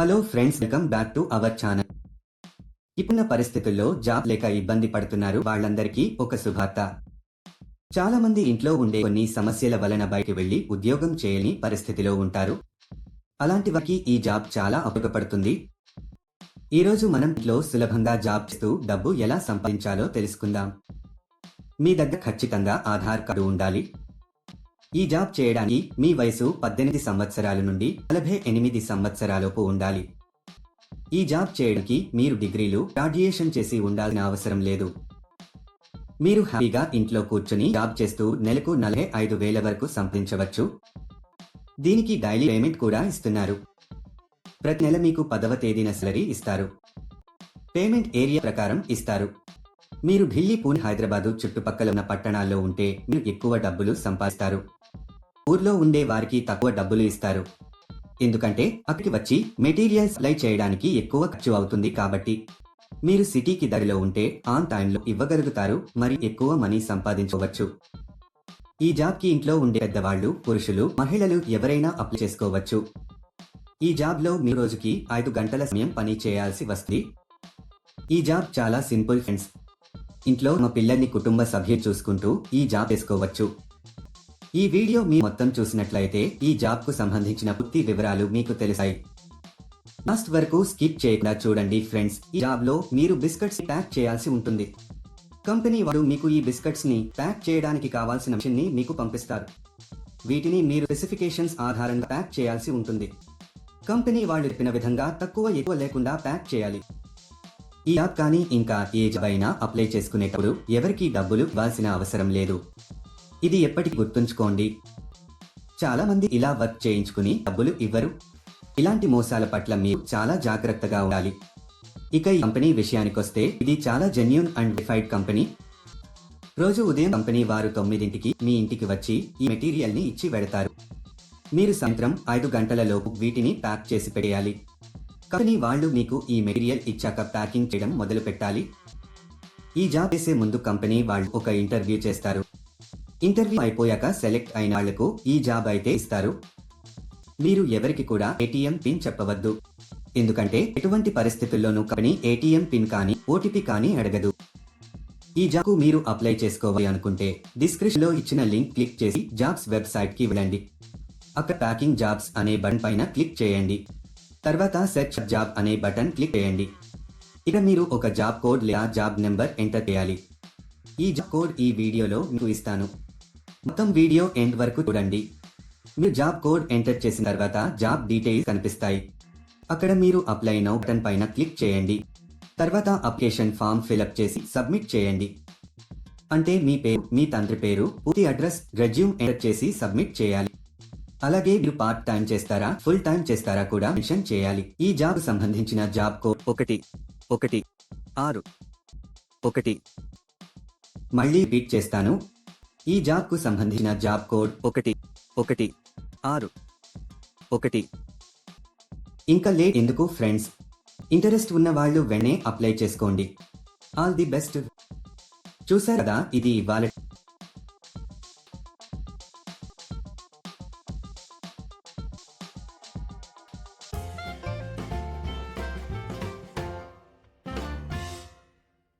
Hello friends welcome back to our channel. ఇప్పుడున్న పరిస్థితుల్లో job లేక ఇబ్బంది పడుతున్నారు వాళ్ళందరికీ ఒక శుభార్త. చాలా మంది ఇంట్లో ఉండే కొన్ని సమస్యల వలన బయటకు వెళ్ళి ఉద్యోగం చేయని పరిస్థితిలో ఉంటారు. అలాంటి వారికి ఈ జాబ్ చాలా ఉపయోగపడుతుంది. ఈరోజు మనం ఇంట్లో సులభంగా జాబ్ చేస్తూ డబ్బు ఎలా సంపాదించాలో తెలుసుకుందాం. మీ దగ్గర ఖచ్చితంగా ఆధార్ కార్డు ఉండాలి. ఈ జాబ్ చేయడానికి మీ వయసు పద్దెనిమిది సంవత్సరాల నుండి నలభై ఎనిమిది సంవత్సరాలలోపు ఉండాలి. ఈ జాబ్ చేయడానికి మీరు డిగ్రీలు గ్రాడ్యుయేషన్ చేసి ఉండాల్సిన అవసరం లేదు. మీరు హ్యాపీగా ఇంట్లో కూర్చుని జాబ్ చేస్తూ నెలకు నలభై ఐదు వేల వరకు సంపాదించవచ్చు. దీనికి డైలీ పేమెంట్ కూడా ఇస్తున్నారు. ప్రతి నెల మీకు పదవ తేదీన సాలరీ ఇస్తారు. పేమెంట్ ఏరియా ప్రకారం ఇస్తారు. మీరు ఢిల్లీ పూణె హైదరాబాదు చుట్టుపక్కల ఉన్న పట్టణాల్లో ఉంటే మీరు ఎక్కువ డబ్బులు సంపాదిస్తారు. ఊర్లో ఉండే వారికి తక్కువ డబ్బులు ఇస్తారు. ఎందుకంటే అక్కడికి వచ్చి మెటీరియల్స్ సప్లై చేయడానికి ఎక్కువ ఖర్చు అవుతుంది కాబట్టి. మీరు సిటీకి దగ్గరలో ఉంటే ఆన్ టైంలో ఇవ్వగలుగుతారు మరి ఎక్కువ మనీ సంపాదించవచ్చు ఈ జాబ్కి ఇంట్లో ఉండే పెద్దవాళ్ళు పురుషులు మహిళలు ఎవరైనా అప్లై చేసుకోవచ్చు. ఈ జాబ్లో మీ రోజుకి ఐదు గంటల సమయం పని చేయాల్సి వస్తుంది. ఈ జాబ్ చాలా సింపుల్ ఫ్రెండ్స్. ఇంట్లో మా పిల్లల్ని కుటుంబ సభ్యులు చూసుకుంటూ ఈ జాబ్ చేసుకోవచ్చు. ఈ వీడియో మీ మొత్తం చూసినట్లయితే ఈ జాబ్కు సంబంధించిన పూర్తి వివరాలు మీకు తెలుసాయి లాస్ట్ వరకు స్కిప్ చేయకుండా చూడండి ఫ్రెండ్స్. ఈ జాబ్లో మీరు బిస్కెట్స్ ప్యాక్ చేయాల్సి ఉంటుంది. కంపెనీ వారు మీకు ఈ బిస్కెట్స్ని ప్యాక్ చేయడానికి కావాల్సిన మిషన్ని మీకు పంపిస్తారు. వీటిని మీరు స్పెసిఫికేషన్స్ ఆధారంగా ప్యాక్ చేయాల్సి ఉంటుంది. కంపెనీ వాళ్ళు చెప్పిన విధంగా తక్కువ ఎక్కువ లేకుండా ప్యాక్ చేయాలి. ఈ యాప్ కానీ ఇంకా ఏ జాబ్ అయినా అప్లై చేసుకునేటప్పుడు ఎవరికీ డబ్బులు ఇవ్వాల్సిన అవసరం లేదు. ఇది ఎప్పటికీ గుర్తుంచుకోండి. చాలా మంది ఇలా వర్క్ చేయించుకుని డబ్బులు ఇవ్వరు. ఇలాంటి మోసాల పట్ల మీరు చాలా జాగ్రత్తగా ఉండాలి. ఇక ఈ కంపెనీ విషయానికొస్తే ఇది చాలా జెన్యున్ అండ్ డిఫైడ్ కంపెనీ. రోజు ఉదయం కంపెనీ వారు తొమ్మిదింటికి మీ ఇంటికి వచ్చి ఈ మెటీరియల్ని ఇచ్చి వెడతారు మీరు సాయంత్రం ఐదు గంటలలోపు వీటిని ప్యాక్ చేసి పెట్టేయాలి. కంపెనీ వాళ్ళు మీకు ఈ మెటీరియల్ ఇచ్చాక ప్యాకింగ్ చేయడం మొదలు పెట్టాలి ఈ జాబ్ చేసే ముందు కంపెనీ వాళ్ళు ఒక ఇంటర్వ్యూ చేస్తారు. ఇంటర్వ్యూ అయిపోయాక సెలెక్ట్ అయిన వాళ్ళకు ఈ జాబ్ అయితే ఇస్తారు. మీరు ఎవరికి కూడా ఏటీఎం పిన్ చెప్పవద్దు. ఎందుకంటే ఎటువంటి పరిస్థితుల్లోనూ కంపెనీ ఏటీఎం పిన్ కానీ ఓటీపీ కానీ అడగదు. ఈ జాబ్కు మీరు అప్లై చేసుకోవాలి అనుకుంటే డిస్క్రిప్షన్లో ఇచ్చిన లింక్ క్లిక్ చేసి జాబ్స్ వెబ్సైట్కి వెళ్ళండి. అక్కడ ప్యాకింగ్ జాబ్స్ అనే బటన్ పైన క్లిక్ చేయండి. తర్వాత సెర్చ్ జాబ్ అనే బటన్ క్లిక్ చేయండి. ఇక మీరు ఒక జాబ్ కోడ్ లేదా జాబ్ నెంబర్ ఎంటర్ చేయాలి. ఈ జాబ్ కోడ్ ఈ వీడియోలో మీకు ఇస్తాను. మొత్తం వీడియో ఎండ్ వరకు చూడండి. మీరు జాబ్ కోడ్ ఎంటర్ చేసిన తర్వాత జాబ్ డీటెయిల్స్ కనిపిస్తాయి. అక్కడ మీరు అప్లై నౌ బటన్ పైన క్లిక్ చేయండి. తర్వాత అప్లికేషన్ ఫామ్ ఫిలప్ చేసి సబ్మిట్ చేయండి. అంటే మీ పేరు మీ తండ్రి పేరు పూర్తి అడ్రస్ రెజ్యూమ్ ఎంటర్ చేసి సబ్మిట్ చేయాలి. అలాగే మీరు పార్ట్ టైం చేస్తారా ఫుల్ టైం చేస్తారా కూడా మెన్షన్ చేయాలి. ఈ జాబ్ సంబంధించిన జాబ్ కోడ్ ఒకటి ఒకటి ఆరు ఒకటి. మళ్ళీ బీట్ చేస్తాను. ఈ జాబ్కు సంబంధించిన జాబ్ కోడ్ ఒకటి ఒకటి ఆరు ఒకటి. ఇంకా లేట్ ఎందుకు ఫ్రెండ్స్? ఇంటరెస్ట్ ఉన్న వాళ్ళు వెంటనే అప్లై చేసుకోండి. All the best. చూసారు కదా? ఇది ఇవాళ